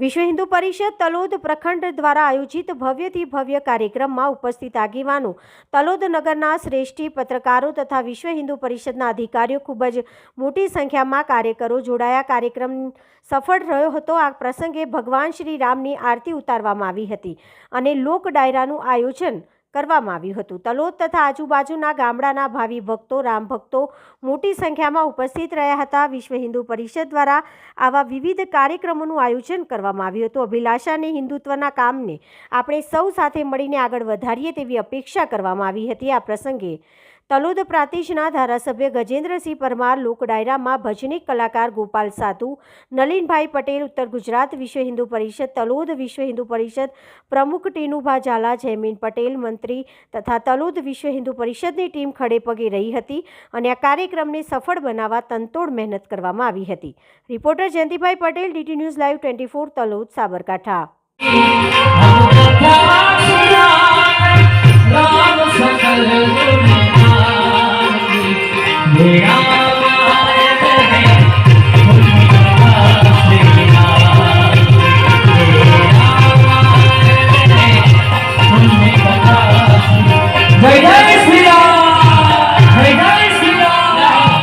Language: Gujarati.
વિશ્વ હિન્દુ પરિષદ તલોદ પ્રખંડ દ્વારા આયોજિત ભવ્યથી ભવ્ય કાર્યક્રમમાં ઉપસ્થિત આગેવાનો. તલોદ નગરના શ્રેષ્ઠી પત્રકારો તથા વિશ્વ હિન્દુ પરિષદના અધિકારીઓ ખૂબ જ મોટી સંખ્યામાં કાર્યકરો જોડાયા. કાર્યક્રમ સફળ રહ્યો હતો. આ પ્રસંગે ભગવાન શ્રી રામની આરતી ઉતારવામાં આવી હતી અને લોક ડાયરાનું આયોજન કરવામાં આવ્યું હતું. તલોદ તથા આજુબાજુના ગામડાના ભાવિ ભક્તો, રામ ભક્તો મોટી સંખ્યામાં ઉપસ્થિત રહ્યા હતા. વિશ્વ હિન્દુ પરિષદ દ્વારા આવા વિવિધ કાર્યક્રમોનું આયોજન કરવામાં આવ્યું હતું. અભિલાષાને હિન્દુત્વના કામને આપણે સૌ સાથે મળીને આગળ વધારીએ તેવી અપેક્ષા કરવામાં આવી હતી. આ પ્રસંગે તલોદ પ્રાંતિજના ધારાસભ્ય ગજેન્દ્રસિંહ પરમાર લોક ડાયરામાં ભજની કલાકાર ગોપાલ સાધુ, નલીનભાઈ પટેલ ઉત્તર ગુજરાત વિશ્વ હિન્દુ પરિષદ, તલોદ વિશ્વ હિન્દુ પરિષદ પ્રમુખ ટીનુભા ઝાલા, જયમીન પટેલ મંત્રી તથા તલોદ વિશ્વ હિન્દુ પરિષદની ટીમ ખડે પગે રહી હતી અને આ કાર્યક્રમને સફળ બનાવવા તનતોડ મહેનત કરવામાં આવી હતી. Reporter Jayantibhai Patel, DT news live twenty four, Talod, Sabarkantha.